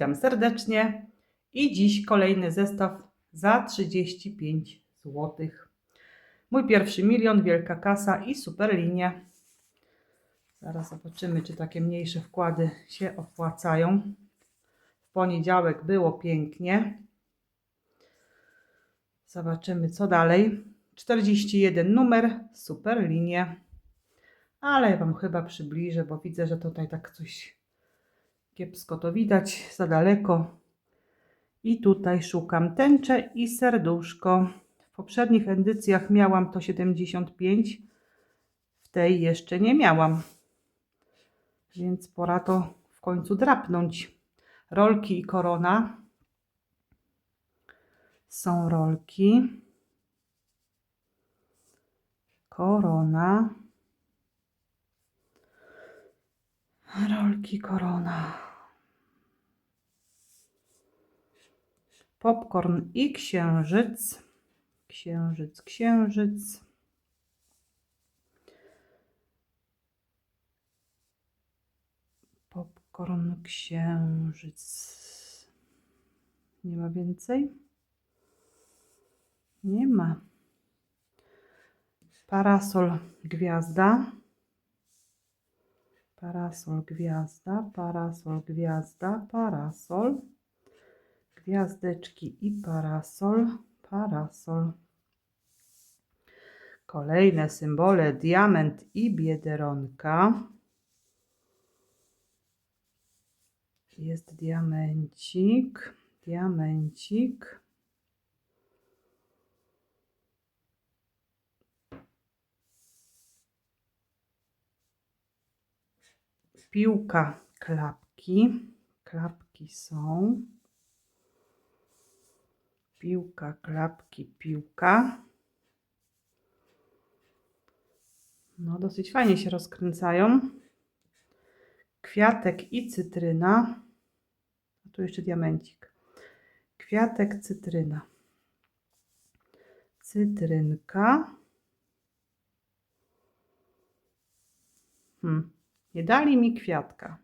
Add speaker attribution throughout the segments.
Speaker 1: Witam serdecznie i dziś kolejny zestaw za 35 zł. Mój pierwszy milion, wielka kasa i super linie. Zaraz zobaczymy, czy takie mniejsze wkłady się opłacają. W poniedziałek było pięknie. Zobaczymy, co dalej. 41 numer, super linie. Ale ja Wam chyba przybliżę, bo widzę, że tutaj tak coś kiepsko to widać, za daleko. I tutaj szukam tęczę i serduszko. W poprzednich edycjach miałam to 75, w tej jeszcze nie miałam. Więc pora to w końcu drapnąć. Rolki i korona. Są rolki. Korona. Rolki korona. Popcorn i księżyc. Księżyc, księżyc. Popcorn, księżyc. Nie ma więcej? Nie ma. Parasol, gwiazda. Parasol, gwiazda, parasol, gwiazda, parasol. Gwiazdeczki i parasol, parasol. Kolejne symbole, diament i biedronka. Jest diamencik, diamencik. Piłka, klapki. Klapki są. Piłka, klapki, piłka. No, dosyć fajnie się rozkręcają. Kwiatek i cytryna. A tu jeszcze diamencik. Kwiatek, cytryna. Cytrynka. Hmm. Nie dali mi kwiatka.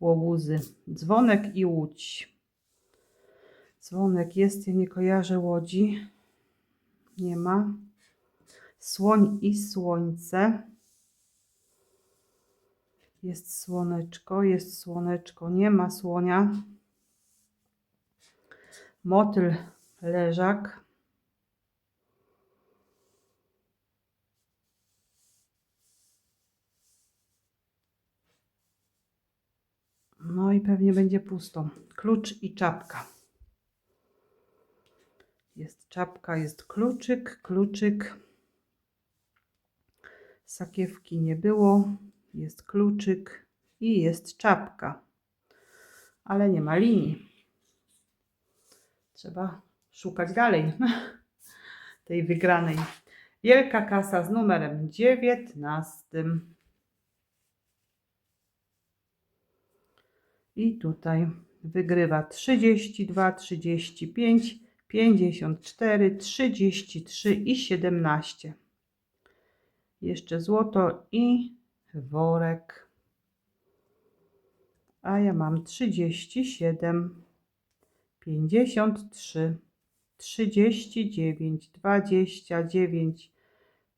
Speaker 1: Łobuzy. Dzwonek i łódź. Dzwonek jest, ja nie kojarzę łodzi. Nie ma. Słoń i słońce. Jest słoneczko, jest słoneczko, nie ma słonia. Motyl, leżak. No i pewnie będzie pusto. Klucz i czapka. Jest czapka, jest kluczyk, kluczyk. Sakiewki nie było. Jest kluczyk i jest czapka. Ale nie ma linii. Trzeba szukać dalej tej wygranej. Wielka kasa z numerem 19. I tutaj wygrywa 32, 35, 54, 33 i 17. Jeszcze złoto i worek. A ja mam 37, 53, 39, 29,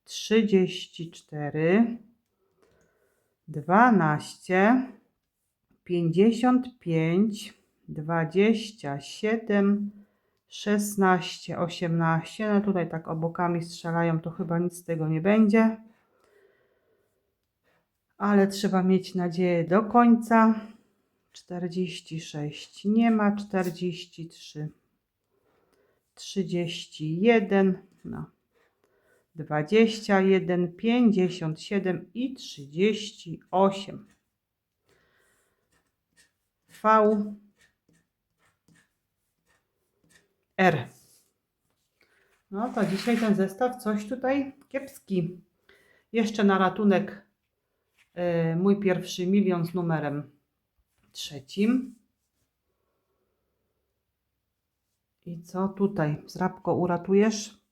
Speaker 1: 34, 12, 55, 27, 16, 18. No tutaj tak obokami strzelają, to chyba nic z tego nie będzie. Ale trzeba mieć nadzieję do końca. 46 nie ma, 43, 31, no. 21, 57 i 38. V R. No to dzisiaj ten zestaw coś tutaj kiepski. Jeszcze na ratunek y, mój pierwszy milion z numerem trzecim. I co tutaj? Zrabko uratujesz?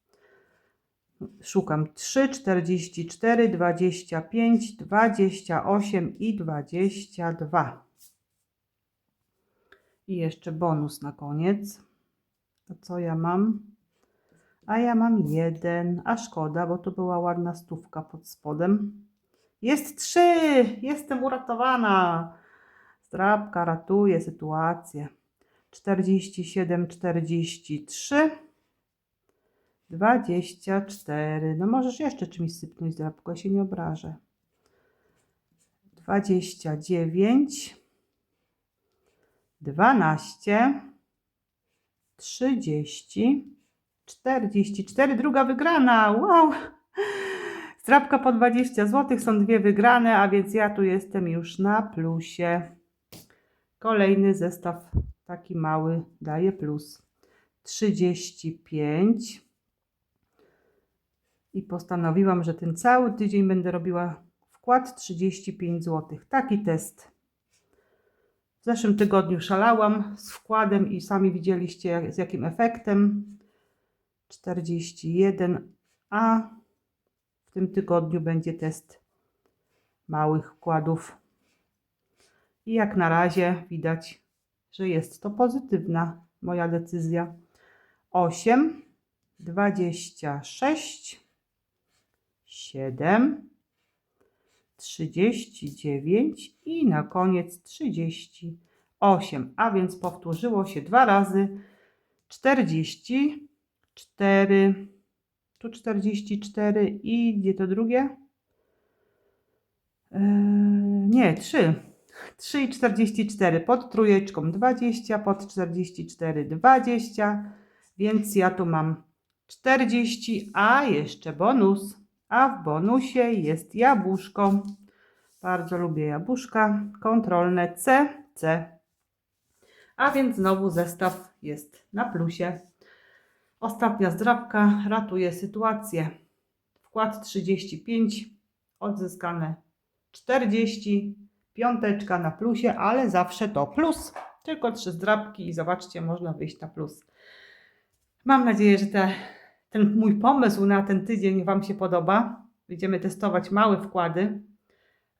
Speaker 1: Szukam 3, 44, 25, 28 i 22. I jeszcze bonus na koniec. Co ja mam? A ja mam jeden. A szkoda, bo to była ładna stówka pod spodem. Jest trzy! Jestem uratowana. Zdrabka ratuje sytuację. 47, 43. 24. No możesz jeszcze czymś sypnąć zdrabko, ja się nie obrażę. 29. 12. 30. 44. Druga wygrana. Wow! Zdrabka po 20 zł. Są dwie wygrane, a więc ja tu jestem już na plusie. Kolejny zestaw taki mały daje plus. 35. I postanowiłam, że ten cały tydzień będę robiła wkład 35 zł. Taki test. W zeszłym tygodniu szalałam z wkładem i sami widzieliście z jakim efektem. 41, a w tym tygodniu będzie test małych wkładów. I jak na razie widać, że jest to pozytywna moja decyzja. 8, 26, 7, 39 i na koniec 38. A więc powtórzyło się dwa razy 44. Tu 44 i gdzie to drugie? Eee, nie, 3. 3 i 44 pod trójeczką 20, pod 44 20, więc ja tu mam 40, a jeszcze bonus. A w bonusie jest jabłuszko. Bardzo lubię jabłuszka. Kontrolne C, C. A więc znowu zestaw jest na plusie. Ostatnia zdrabka ratuje sytuację. Wkład 35, odzyskane 40, piąteczka na plusie, ale zawsze to plus. Tylko trzy zdrabki i zobaczcie, można wyjść na plus. Mam nadzieję, że te, ten mój pomysł na ten tydzień Wam się podoba. Będziemy testować małe wkłady.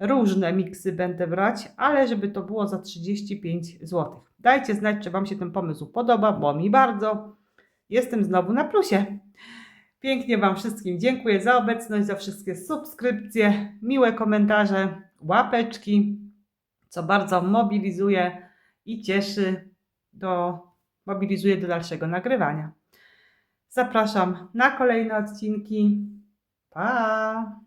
Speaker 1: Różne miksy będę brać, ale żeby to było za 35 zł. Dajcie znać, czy Wam się ten pomysł podoba, bo mi bardzo. Jestem znowu na plusie. Pięknie Wam wszystkim dziękuję za obecność, za wszystkie subskrypcje, miłe komentarze, łapeczki, co bardzo mobilizuje i cieszy do, mobilizuje do dalszego nagrywania. Zapraszam na kolejne odcinki. Pa!